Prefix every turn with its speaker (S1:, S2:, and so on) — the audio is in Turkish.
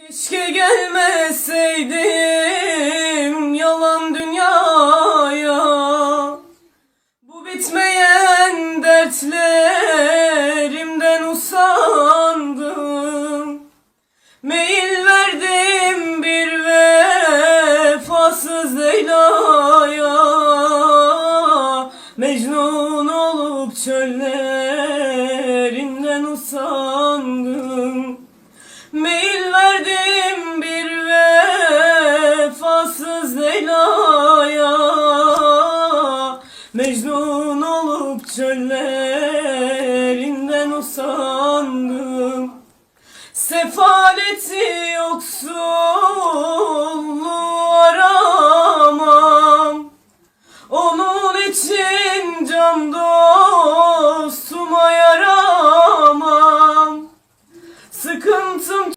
S1: Keşke gelmeseydim yalan dünyaya. Bu bitmeyen dertlerimden usandım. Meyil verdim bir vefasız Leyla'ya. Mecnun olup çöllerinden usandım. Meyil Mecnun olup çöllerinden usandım. Sefaleti yoksulluğu aramam. Onun için camdan